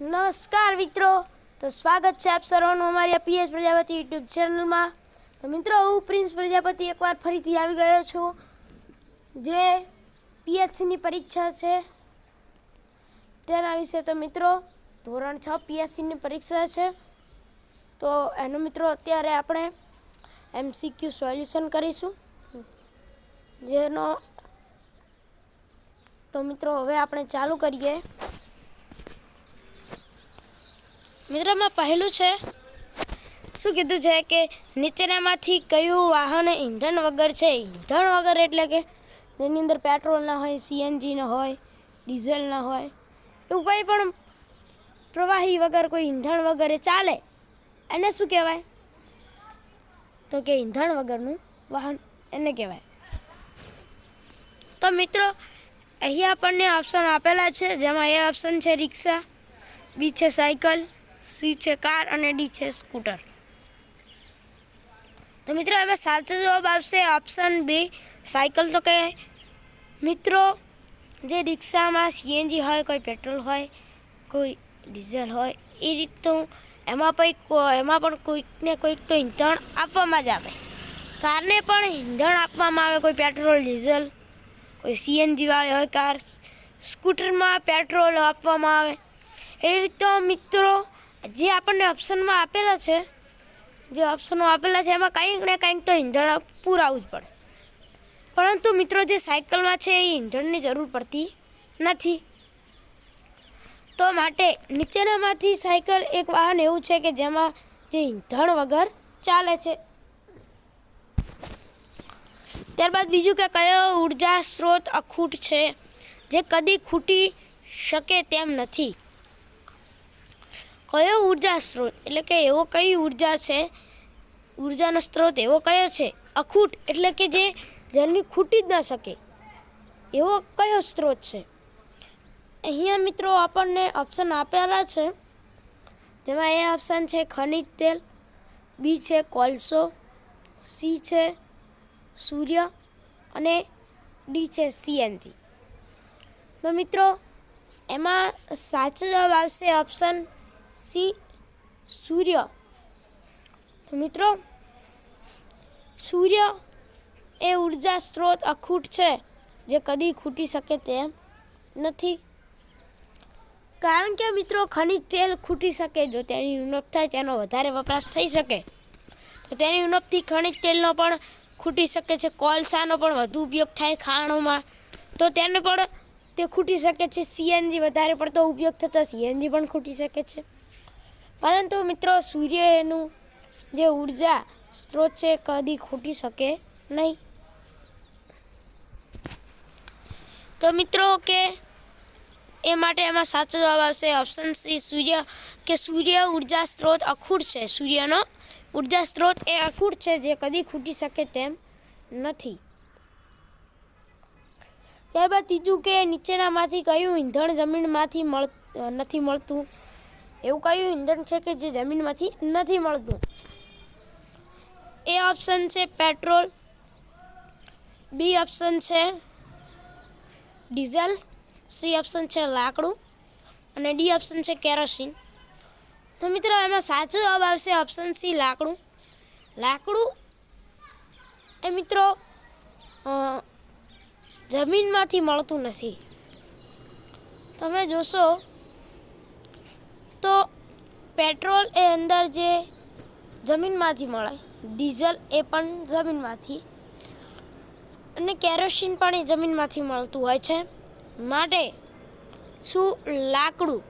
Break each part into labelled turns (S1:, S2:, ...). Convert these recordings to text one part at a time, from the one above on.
S1: નમસ્કાર મિત્રો. તો સ્વાગત છે આપ સર્વનું અમારી પીએચ પ્રજાપતિ યુટ્યુબ ચેનલમાં. તો મિત્રો, હું પ્રિન્સ પ્રજાપતિ એકવાર ફરીથી આવી ગયો છું, જે પીએચસીની પરીક્ષા છે. તેના વિશે તો મિત્રો, ધોરણ છ પીએચસીની પરીક્ષા છે. તો એનું મિત્રો, અત્યારે આપણે એમસીક્યુ સોલ્યુશન કરીશું. જેનો તો મિત્રો, હવે આપણે ચાલુ કરીએ. મિત્રમાં પહેલું છે, શું કીધું છે કે નીચેનામાંથી કયું વાહન ઈંધણ વગર છે? ઈંધણ વગર એટલે કે જેની અંદર પેટ્રોલ ના હોય, સીએનજી ન હોય, ડીઝલ ન હોય, એવું કંઈ પણ પ્રવાહી વગર, કોઈ ઈંધણ વગેરે ચાલે. એને શું કહેવાય? તો કે ઈંધણ વગરનું વાહન એને કહેવાય. તો મિત્રો, અહીં આપણને ઓપ્શન આપેલા છે, જેમાં એ ઓપ્શન છે રિક્ષા, બી છે સાયકલ સી છે કાર અને ડી છે સ્કૂટર. તો મિત્રો, એમાં સાચો જવાબ આવશે ઓપ્શન બી. સાયકલ તો કે મિત્રો, જે રિક્ષામાં સીએનજી હોય, કોઈ પેટ્રોલ હોય, કોઈ ડીઝલ હોય, એ રીતનું એમાં પણ એમાં પણ કોઈકને કોઈક તો ઈંધણ આપવામાં જ આવે. કારને પણ ઈંધણ આપવામાં આવે, કોઈ પેટ્રોલ, ડીઝલ, કોઈ સીએનજી વાળી હોય, કાર, સ્કૂટરમાં પેટ્રોલ આપવામાં આવે. એ રીતે મિત્રો જે આપણને ઓપ્શનમાં આપેલા છે, જે ઓપ્શનો આપેલા છે, એમાં કંઈક ને કંઈક તો ઈંધણ પૂરાવું જ પડે. પરંતુ મિત્રો, જે સાયકલમાં છે, એ ઈંધણની જરૂર પડતી નથી. તો માટે નીચેનામાંથી સાયકલ એક વાહન એવું છે કે જેમાં જે ઈંધણ વગર ચાલે છે. ત્યારબાદ બીજું કે કયો ઊર્જા સ્ત્રોત અખૂટ છે, જે કદી ખૂટી શકે તેમ નથી. કયો ઊર્જા સ્ત્રોત? એટલે કે એવો કઈ ઊર્જા છે? ઉર્જાનો સ્ત્રોત એવો કયો છે? અખૂટ, એટલે કે જે જલની ખૂટી જ ન શકે. એવો કયો સ્ત્રોત છે? અહીંયા મિત્રો આપણને ઓપ્શન આપેલા છે. જેમાં એ ઓપ્શન છે ખનિજ તેલ બી છે કોલસો સી છે સૂર્ય અને ડી છે સીએનજી તો મિત્રો, એમાં સાચો જવાબ આવશે ઓપ્શન સી સૂર્ય. તો મિત્રો, સૂર્ય એ ઊર્જા સ્ત્રોત અખૂટ છે, જે કદી ખૂટી શકે તેમ નથી. કારણ કે મિત્રો, ખનિજ તેલ ખૂટી શકે જો તેની ઉણપ થાય તેનો વધારે વપરાશ થઈ શકે. તો તેની ઉણપથી ખનિજ તેલનો પણ ખૂટી શકે છે, કોલસાનો પણ વધુ ઉપયોગ થાય ખાણોમાં. તો તેને પણ તે ખૂટી શકે છે, સીએનજી વધારે પડતો ઉપયોગ થતાં સીએનજી પણ ખૂટી શકે છે. પરંતુ મિત્રો સૂર્ય એનું જે ઊર્જા સ્ત્રોત છે, કદી ખૂટી શકે નહીં. તો મિત્રો, કે એ માટે એમાં સાચો જવાબ આવશે ઓપ્શન સી સૂર્ય. કે સૂર્ય ઊર્જા સ્ત્રોત અખૂટ છે. સૂર્યનો ઊર્જા સ્ત્રોત એ અખૂટ છે, જે કદી ખૂટી શકે તેમ નથી. ત્યારબાદ ત્રીજું કે નીચેનામાંથી કયું ઈંધણ જમીનમાંથી મળ નથી મળતું? એવું કયું ઈંધણ છે કે જે જમીનમાંથી નથી મળતું? એ ઓપ્શન છે પેટ્રોલ બી ઓપ્શન છે ડીઝલ સી ઓપ્શન છે લાકડું. અને ડી ઓપ્શન છે કેરોસીન તો મિત્રો, એમાં સાચો જવાબ આવશે ઓપ્શન સી લાકડું. લાકડું એ મિત્રો જમીનમાંથી મળતું નથી. તમે જોશો તો પેટ્રોલ એ અંદર જે જમીનમાંથી મળે, ડીઝલ એ પણ જમીનમાંથી. અને કેરોસીન પણ એ જમીનમાંથી મળતું હોય છે. માટે શું લાકડું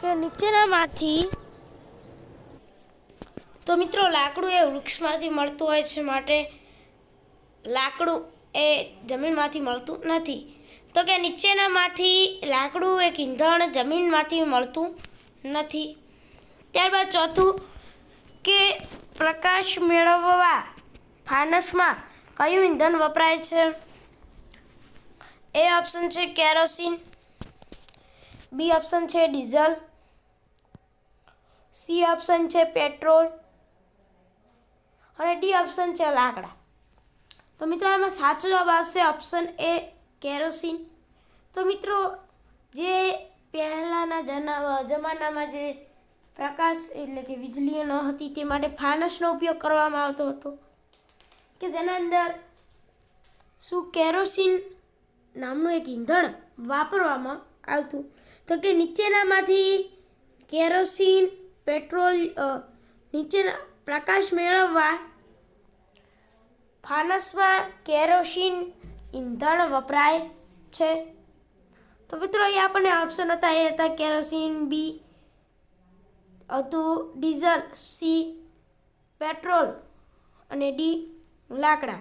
S1: કે નીચેનામાંથી? તો મિત્રો, લાકડું એ વૃક્ષમાંથી મળતું હોય છે. માટે લાકડું એ જમીનમાંથી મળતું નથી. તો કે નીચેનામાંથી લાકડું એક ઈંધણ જમીનમાંથી મળતું નથી. ત્યારબાદ ચોથું, કે પ્રકાશ મેળવવા ફાનસમાં કયું ઈંધણ વપરાય છે? એ ઓપ્શન છે કેરોસીન. બી ઓપ્શન છે ડીઝલ. સી ઓપ્શન છે પેટ્રોલ. અને ડી ઓપ્શન છે લાકડા. તો મિત્રો એમાં સાચો જવાબ આવશે ઓપ્શન એ કેરોસીન. તો મિત્રો, જે પહેલાંના જના જમાનામાં જે પ્રકાશ એટલે કે વીજળીઓ ન હતી તે માટે ફાનસનો ઉપયોગ કરવામાં આવતો હતો. કે જેના અંદર શું કેરોસીન નામનું એક ઈંધણ વાપરવામાં આવતું. તો કે નીચેનામાંથી કેરોસીન, પેટ્રોલ નીચેના પ્રકાશ મેળવવા ફાનસમાં કેરોસીન ઈંધણ વપરાય છે. તો મિત્રો, એ આપણને ઓપ્શન હતા. એ હતા કેરોસીન બી હતું ડીઝલ સી પેટ્રોલ અને ડી લાકડા.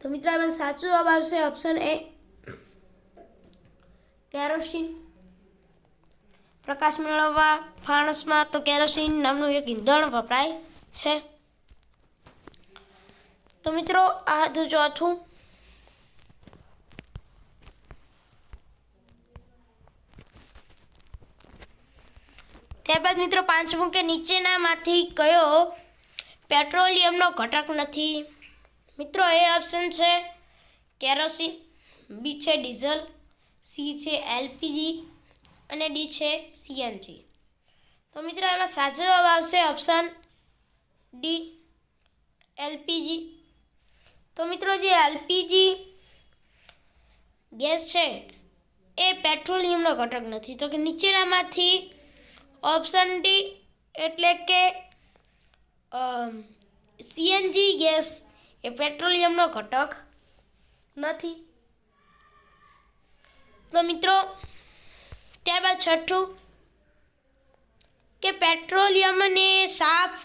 S1: તો મિત્રો એમાં સાચો જવાબ આવશે. ઓપ્શન એ કેરોસીન પ્રકાશ મેળવવા ફાણસમાં તો કેરોસીન નામનું એક ઈંધણ વપરાય છે. તો મિત્રો, આ હતું ચોથું ત્યારબાદ મિત્રો પાંચમું કે નીચેનામાંથી કયો પેટ્રોલિયમનો ઘટક નથી? મિત્રો, એ ઓપ્શન છે કેરોસીન, બી છે ડીઝલ, સી છે એલપીજી અને ડી છે સીએનજી. તો મિત્રો, એમાં સાચો જવાબ આવશે ઓપ્શન ડી, એલપીજી. તો મિત્રો, જે એલપીજી ગેસ છે, એ પેટ્રોલિયમનો ઘટક નથી. તો કે નીચેનામાંથી ઓપ્શન ડી એટલે કે સીએનજી ગેસ એ પેટ્રોલિયમનો ઘટક નથી. તો મિત્રો, ત્યારબાદ છઠ્ઠું, કે પેટ્રોલિયમને સાફ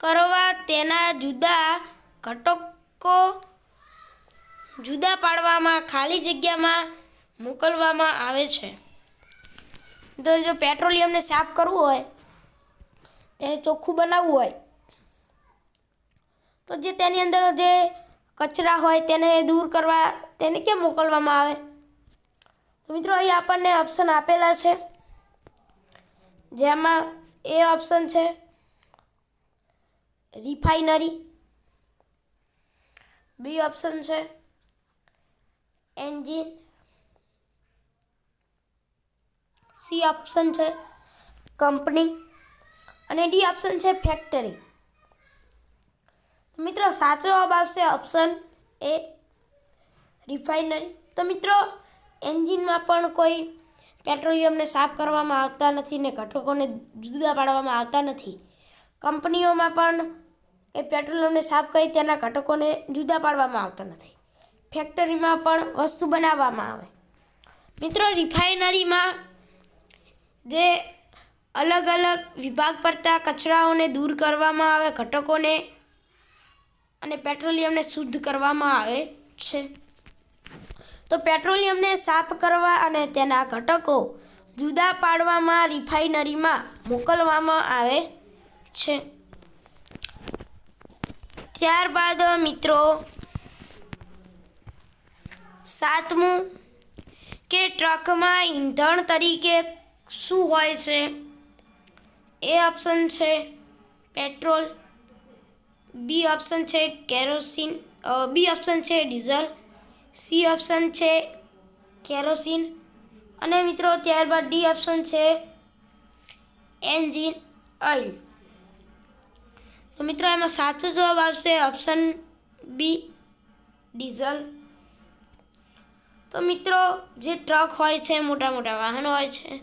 S1: કરવા તેના જુદા ઘટકો જુદા પાડવામાં ખાલી જગ્યામાં મોકલવામાં આવે છે. તો જો પેટ્રોલિયમને સાફ કરવું હોય, તેને ચોખ્ખું બનાવવું હોય, તો જે તેની અંદર જે કચરા હોય તેને દૂર કરવા, તેને કેમ મોકલવામાં આવે? મિત્રો અહીં આપણને ઓપ્શન આપેલા છે. જેમાં એ ઓપ્શન છે રિફાઇનરી બી ઓપ્શન છે એન્જિન સી ઓપ્શન છે કંપની અને ડી ઓપ્શન છે ફેક્ટરી. મિત્રો સાચો જવાબ આવશે ઓપ્શન એ રિફાઇનરી. તો મિત્રો એન્જિનમાં પણ કોઈ પેટ્રોલિયમને સાફ કરવામાં આવતા નથી ને ઘટકોને જુદા પાડવામાં આવતા નથી. કંપનીઓમાં પણ એ પેટ્રોલિયમને સાફ કરી તેના ઘટકોને જુદા પાડવામાં આવતા નથી. ફેક્ટરીમાં પણ વસ્તુ બનાવવામાં આવે. મિત્રો રિફાઇનરીમાં જે અલગ અલગ વિભાગ પડતા કચરાઓને દૂર કરવામાં આવે, ઘટકોને અને પેટ્રોલિયમને શુદ્ધ કરવામાં આવે છે. તો પેટ્રોલિયમને સાફ કરવા અને તેના ઘટકો જુદા પાડવામાં, રિફાઇનરીમાં મોકલવામાં આવે છે. ત્યારબાદ, મિત્રો, સાતમું કે ટ્રકમાં ઈંધણ તરીકે શું હોય છે? એ ઓપ્શન છે પેટ્રોલ બી ઓપ્શન છે કેરોસીન બી ઓપ્શન છે ડીઝલ સી ઓપ્શન છે કેરોસીન અને મિત્રો ત્યારબાદ ડી ઓપ્શન છે એન્જિન ઓઇલ તો મિત્રો એમાં સાચો જવાબ આવશે ઓપ્શન બી ડીઝલ તો મિત્રો જે ટ્રક હોય છે મોટા મોટા વાહનો હોય છે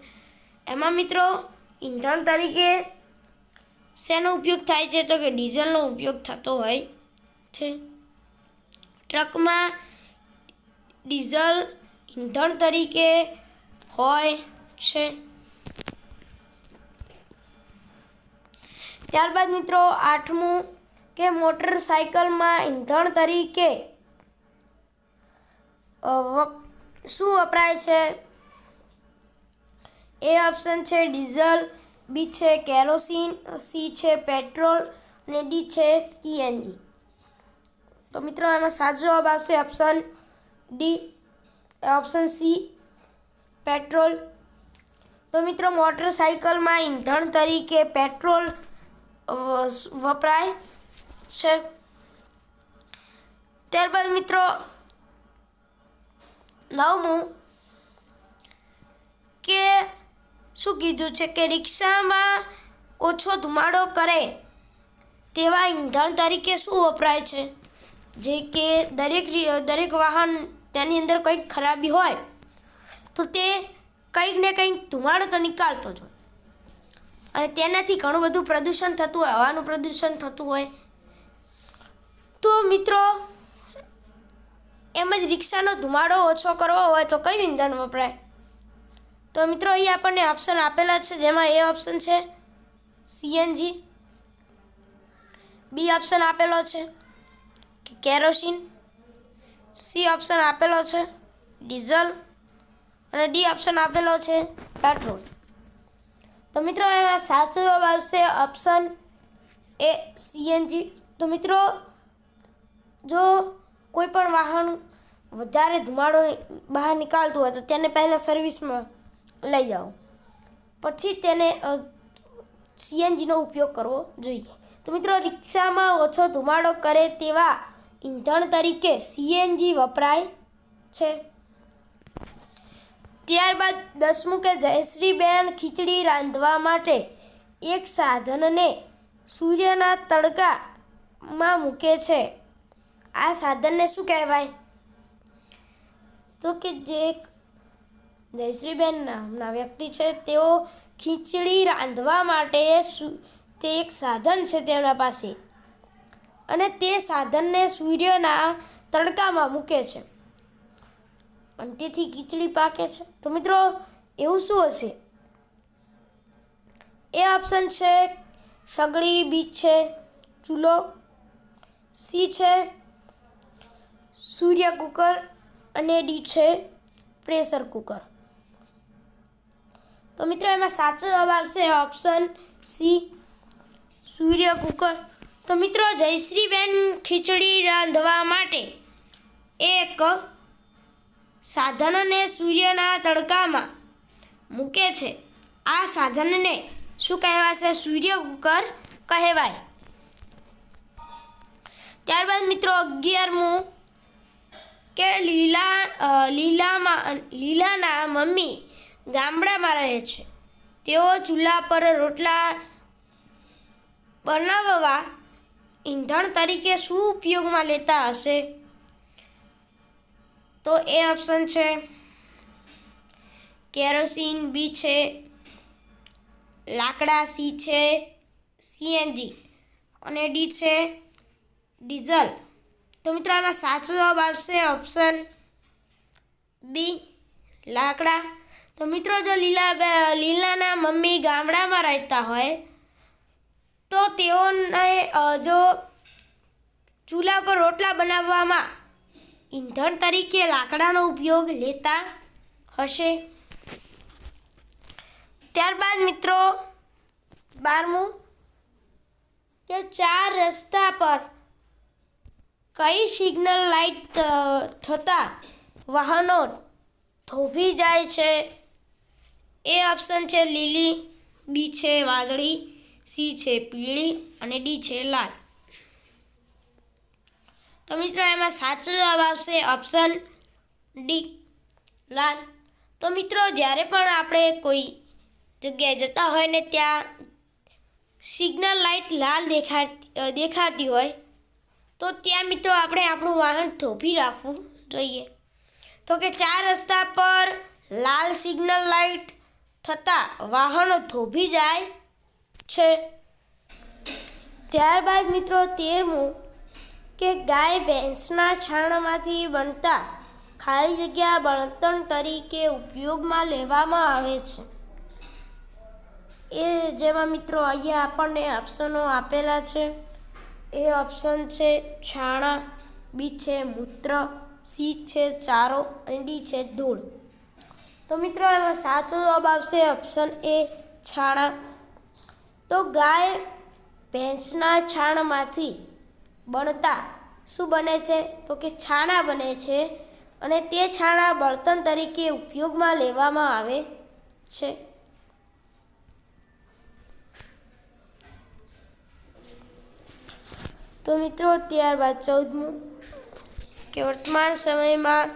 S1: એમાં મિત્રો ઈંધણ તરીકે શેનો ઉપયોગ થાય છે તો કે ડીઝલનો ઉપયોગ થતો હોય છે. ટ્રકમાં ડીઝલ ઈંધણ તરીકે હોય છે. ત્યારબાદ મિત્રો, આઠમું કે મોટરસાયકલમાં ઈંધણ તરીકે શું વપરાય છે? એ ઓપ્શન છે ડીઝલ, બી છે કેરોસીન, સી છે પેટ્રોલ અને ડી છે સીએનજી. તો મિત્રો એમાં સાચો જવાબ આવશે option D, option C, petrol. તો મિત્રો મોટરસાઇકલમાં ઈંધણ તરીકે પેટ્રોલ વપરાય છે. ત્યારબાદ મિત્રો, નવમું કે શું કીધું છે કે રિક્ષામાં ઓછો ધુમાડો કરે તેવા ઈંધણ તરીકે શું વપરાય છે? જે કે દરેક દરેક વાહન તેની અંદર કંઈક ખરાબી હોય, તો તે કંઈક ને કંઈક ધુમાડો તો નીકાળતો જ હોય. અને તેનાથી ઘણું બધું પ્રદૂષણ થતું હોય, હવાનું પ્રદૂષણ થતું હોય. તો મિત્રો, એમ જ રિક્ષાનો ધુમાડો ઓછો કરવો હોય તો કયું ઈંધણ વપરાય? તો મિત્રો અહીં આપણને ઓપ્શન આપેલા છે. જેમાં એ ઓપ્શન છે. સીએનજી બી ઓપ્શન આપેલો છે. કેરોસીન સી ઓપ્શન આપેલો છે. ડીઝલ અને ડી ઓપ્શન આપેલો છે. પેટ્રોલ તો મિત્રો, એમાં સાચો જવાબ આવશે ઓપ્શન એ સીએનજી તો મિત્રો, જો કોઈ પણ વાહન વધારે ધુમાડો બહાર નીકાળતું હોય તો તેને પહેલાં સર્વિસમાં લઈ જાઓ. પછી તેને સીએનજીનો ઉપયોગ કરવો જોઈએ. તો મિત્રો, રિક્ષામાં ઓછો ધુમાડો કરે તેવા ઈંધણ તરીકે સીએનજી વપરાય છે. ત્યારબાદ દસમું કે જયશ્રીબેન ખીચડી રાંધવા માટે એક સાધનને સૂર્યના તડકામાં મૂકે છે. આ સાધનને શું કહેવાય? તો કે જે જયશ્રીબેન નામના વ્યક્તિ છે, તેઓ ખીચડી રાંધવા માટે તે એક સાધન છે તેમના પાસે. અને તે સાધનને સૂર્યના તડકામાં મૂકે છે. અને તેથી ખીચડી પાકે છે. તો મિત્રો, એવું શું હશે? એ ઓપ્શન છે, સગડી, બીજ છે, ચૂલો, સી છે, સૂર્ય કુકર અને ડી છે, પ્રેશર કુકર. તો મિત્રો, એમાં સાચો જવાબ આવશે ઓપ્શન સી સૂર્ય કુકર. તો મિત્રો, જયશ્રીબેન ખીચડી રાંધવા માટે એક સાધનને સૂર્યના તડકામાં મૂકે છે. આ સાધનને શું કહેવાશે? સૂર્ય કુકર કહેવાય. ત્યારબાદ મિત્રો અગિયારમું કે લીલા લીલામાં, લીલાના મમ્મી ગામડામાં રહે છે. તેઓ ચૂલા પર રોટલા બનાવવા ઈંધણ તરીકે શું ઉપયોગમાં લેતા હશે? તો એ ઓપ્શન છે કેરોસીન, બી છે, લાકડા, સી છે, સીએનજી અને ડી છે ડીઝલ. તો મિત્રો, આમાં સાચો જવાબ આવશે ઓપ્શન બી, લાકડા. તો મિત્રો, જો લીલા લીલાના મમ્મી ગામડામાં રહેતા હોય, તો તેઓને જો ચૂલા પર રોટલા બનાવવામાં ઈંધણ તરીકે લાકડાનો ઉપયોગ લેતા હશે. ત્યારબાદ મિત્રો, બારમું, કે ચાર રસ્તા પર કઈ સિગ્નલ લાઈટ થતાં વાહનો થોભી જાય છે? એ ઓપ્શન છે લીલી બી છે વાદળી સી છે પીળી અને ડી છે લાલ. તો મિત્રો, એમાં સાચો જવાબ આવશે ઓપ્શન ડી લાલ. તો મિત્રો, જ્યારે પણ આપણે કોઈ જગ્યાએ જતા હોય ને ત્યાં સિગ્નલ લાઇટ લાલ દેખાતી દેખાતી હોય, તો ત્યાં મિત્રો આપણે આપણું વાહન થોભી રાખવું જોઈએ. તો કે ચાર રસ્તા પર લાલ સિગ્નલ લાઇટ થતાં વાહનો ધોભી જાય છે. ત્યારબાદ મિત્રો તેરમું કે ગાય ભેંસના છાણમાંથી બનતા ખાલી જગ્યા બળતણ તરીકે ઉપયોગમાં લેવામાં આવે છે. એ જેમાં મિત્રો અહીંયા આપણને ઓપ્શનો આપેલા છે. એ ઓપ્શન છે છાણા, બી છે મૂત્ર, સી છે ચારો, અને ડી છે ધૂળ. તો મિત્રો, એમાં સાચો જવાબ આવશે ઓપ્શન એ છાણા. તો ગાય ભેંસના છાણમાંથી બનતા શું બને છે? તો કે છાણા બને છે અને તે છાણા બળતણ તરીકે ઉપયોગમાં લેવામાં આવે છે. તો મિત્રો, ત્યારબાદ ચૌદમું. કે વર્તમાન સમયમાં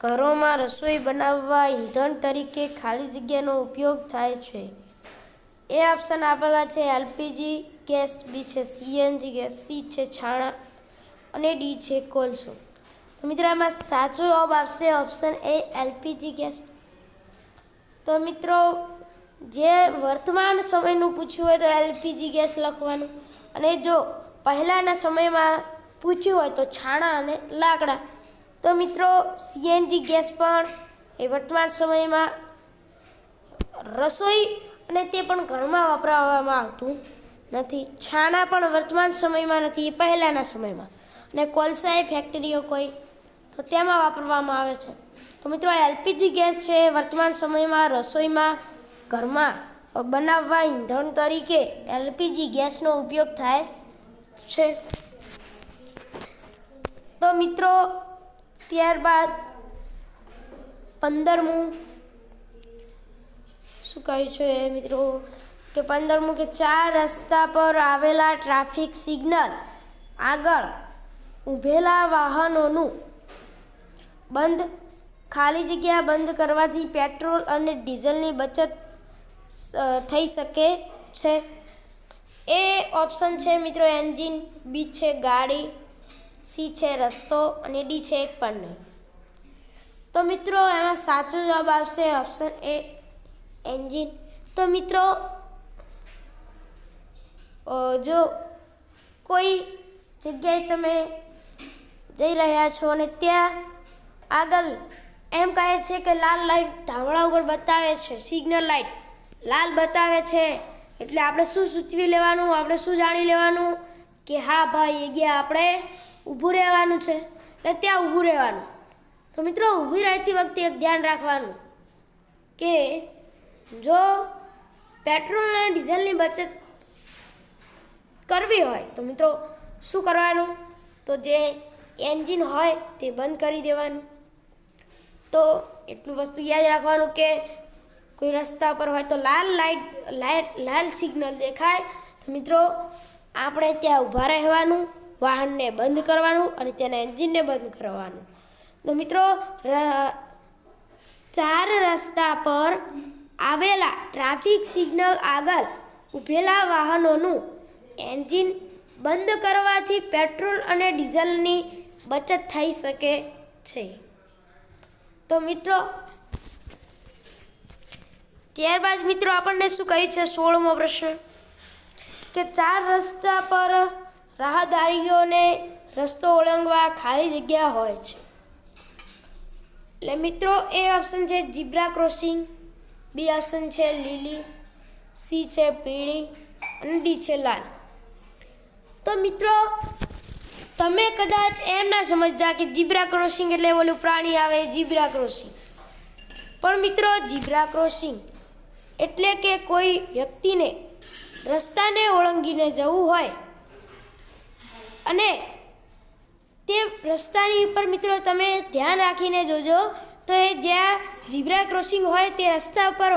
S1: ઘરોમાં રસોઈ બનાવવા ઈંધણ તરીકે ખાલી જગ્યાનો ઉપયોગ થાય છે. એ ઓપ્શન આપેલા છે એલપીજી, ગેસ બી છે સીએનજી, ગેસ સી છે છાણા અને ડી છે કોલસો. તો મિત્રો આમાં સાચો જવાબ આવશે ઓપ્શન એ એલપીજી ગેસ. તો મિત્રો જે વર્તમાન સમયનું પૂછ્યું હોય તો એલપીજી ગેસ લખવાનું અને જો પહેલાંના સમયમાં પૂછ્યું હોય તો છાણા અને લાકડા તો મિત્રો સીએનજી ગેસ પણ એ વર્તમાન સમયમાં રસોઈ અને તે પણ ઘરમાં વપરાવવામાં આવતું નથી. છાણા પણ વર્તમાન સમયમાં નથી પહેલાંના સમયમાં. અને કોલસા ફેક્ટરીઓ કોઈ તો તેમાં વાપરવામાં આવે છે. તો મિત્રો એલપીજી ગેસ છે વર્તમાન સમયમાં રસોઈમાં ઘરમાં બનાવવા ઈંધણ તરીકે એલપીજી ગેસનો ઉપયોગ થાય છે. તો મિત્રો ત્યારબાદ પંદરમું. શું કહ્યું છે મિત્રો? કે પંદરમું કે ચાર રસ્તા પર આવેલા ટ્રાફિક સિગ્નલ આગળ ઊભેલા વાહનોનું બંધ, ખાલી જગ્યા બંધ કરવાથી પેટ્રોલ અને ડીઝલની બચત થઈ શકે છે. એ ઓપ્શન છે મિત્રો એન્જિન બી છે ગાડી સી છે રસ્તો અને ડી છે એક પણ નહીં તો મિત્રો, એમાં સાચો જવાબ આવશે ઓપ્શન એ એન્જિન. તો મિત્રો જો કોઈ જગ્યાએ તમે જઈ રહ્યા છો અને ત્યાં આગળ એમ કહે છે કે લાલ લાઈટ ધાવડા ઉપર બતાવે છે, સિગ્નલ લાઈટ લાલ બતાવે છે, એટલે આપણે શું સૂચવી લેવાનું, આપણે શું જાણી લેવાનું કે હા ભાઈ, એ ગયા આપણે ઊભું રહેવાનું છે. એટલે ત્યાં ઊભું રહેવાનું. તો મિત્રો, ઊભી રહેતી વખતે એક ધ્યાન રાખવાનું કે જો પેટ્રોલ અને ડીઝલની બચત કરવી હોય, તો મિત્રો શું કરવાનું? તો જે એન્જિન હોય તે બંધ કરી દેવાનું. તો એટલું વસ્તુ યાદ રાખવાનું કે કોઈ રસ્તા પર હોય તો લાલ લાઈટ લાઇટ લાલ સિગ્નલ દેખાય. તો મિત્રો, આપણે ત્યાં ઊભા રહેવાનું. વાહનને બંધ કરવાનું અને તેના એન્જિનને બંધ કરવાનું. તો મિત્રો ચાર રસ્તા પર આવેલા ટ્રાફિક સિગ્નલ આગળ ઊભેલા વાહનોનું એન્જિન બંધ કરવાથી પેટ્રોલ અને ડીઝલની બચત થઈ શકે છે. તો મિત્રો, ત્યારબાદ મિત્રો આપણને શું કહે છે સોળમો પ્રશ્ન? કે ચાર રસ્તા પર રાહદારીઓને રસ્તો ઓળંગવા ખાલી જગ્યા હોય છે. એટલે મિત્રો, એ ઓપ્શન છે જીબ્રા ક્રોસિંગ, બી ઓપ્શન છે લીલી, સી છે પીળી અને ડી છે લાલ. તો મિત્રો, તમે કદાચ એમ ના સમજતા કે જીબ્રા ક્રોસિંગ એટલે ઓલું પ્રાણી આવે જીબ્રા ક્રોસિંગ. પણ મિત્રો જીબ્રા ક્રોસિંગ એટલે કે કોઈ વ્યક્તિને રસ્તાને ઓળંગીને જવું હોય અને તે રસ્તાની ઉપર મિત્રો તમે ધ્યાન રાખીને જોજો. તો એ જ્યાં ઝીબ્રા ક્રોસિંગ હોય તે રસ્તા ઉપર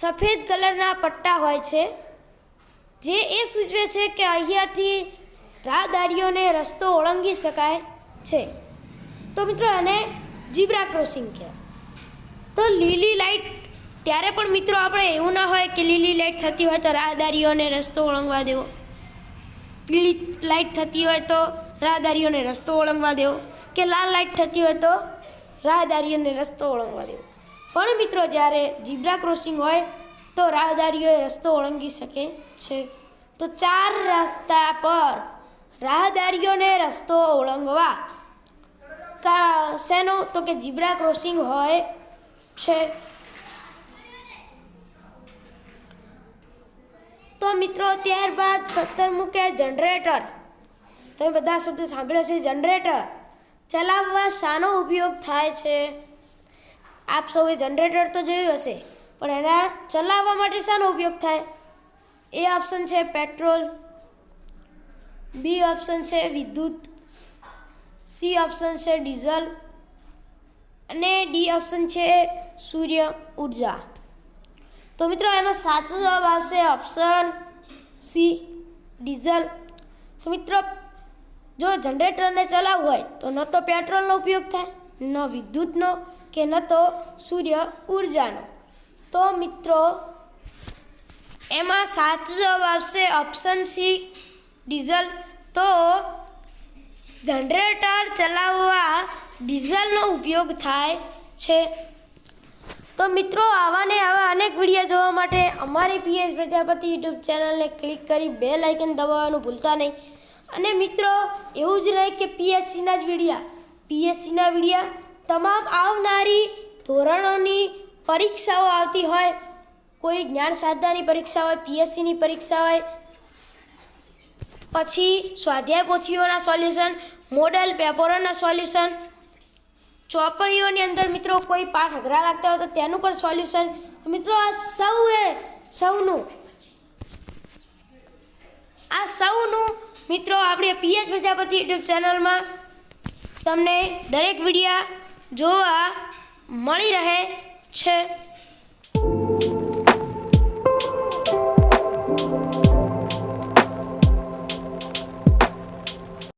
S1: સફેદ કલરના પટ્ટા હોય છે. જે એ સૂચવે છે કે અહીંયાથી રાહદારીઓને રસ્તો ઓળંગી શકાય છે. તો મિત્રો આને ઝીબ્રા ક્રોસિંગ કે તો લીલી લાઈટ ત્યારે પણ મિત્રો આપણે એવું ના હોય કે લીલી લાઇટ થતી હોય તો રાહદારીઓને રસ્તો ઓળંગવા દેવો. પીળી લાઈટ થતી હોય તો રાહદારીઓને રસ્તો ઓળંગવા દેવો. કે લાલ લાઈટ થતી હોય તો રાહદારીઓને રસ્તો ઓળંગવા દેવો. પણ મિત્રો, જ્યારે ઝીબ્રા ક્રોસિંગ હોય તો રાહદારીઓએ રસ્તો ઓળંગી શકે છે. તો ચાર રસ્તા પર રાહદારીઓને રસ્તો ઓળંગવા. કા, શેનો? તો કે ઝીબ્રા ક્રોસિંગ હોય છે. તો મિત્રો, ત્યારબાદ સત્તરમું કે જનરેટર તમે બધા શબ્દ સાંભળ્યો છે જનરેટર ચલાવવા શાનો ઉપયોગ થાય છે? આપ સૌએ જનરેટર તો જોયું હશે, પણ એના ચલાવવા માટે શાનો ઉપયોગ થાય? એ ઓપ્શન છે પેટ્રોલ બી ઓપ્શન છે વિદ્યુત સી ઓપ્શન છે ડીઝલ અને ડી ઓપ્શન છે સૂર્ય ઊર્જા. તો મિત્રો, એમાં સાચો જવાબ આવશે ઓપ્શન સી ડીઝલ તો મિત્રો, જો જનરેટરને ચલાવવું હોય, તો ન તો પેટ્રોલનો ઉપયોગ થાય, ન વિદ્યુતનો, કે ન તો સૂર્ય ઉર્જાનો. તો મિત્રો, એમાં સાચો જવાબ આવશે ઓપ્શન સી ડીઝલ તો જનરેટર ચલાવવા ડીઝલનો ઉપયોગ થાય છે. તો મિત્રો, આવા ને આવા અનેક વીડિયો જોવા માટે અમારી પીએસ પ્રજાપતિ યુટ્યુબ ચેનલને ક્લિક કરી બે લાઇકન દબાવવાનું ભૂલતા નહીં. અને મિત્રો, એવું જ નહીં કે પીએસસીના જ વિડીયા પીએસસીના વિડીયા તમામ આવનારી ધોરણોની પરીક્ષાઓ આવતી હોય. કોઈ જ્ઞાન સાધનાની પરીક્ષા હોય પીએસસીની પરીક્ષા હોય, પછી સ્વાધ્યાય પોથીઓના સોલ્યુશન મોડલ પેપરોના સોલ્યુશન ચોપડીઓની અંદર મિત્રો કોઈ પાઠ અઘરા લાગતા હોય તો તેનું પણ સોલ્યુશન મિત્રો આ સૌએ, સૌનું. આ સૌનું મિત્રો આપણે પીએચ પ્રજાપતિ યુટ્યુબ ચેનલમાં તમને દરેક વિડીયા જોવા મળી રહે છે.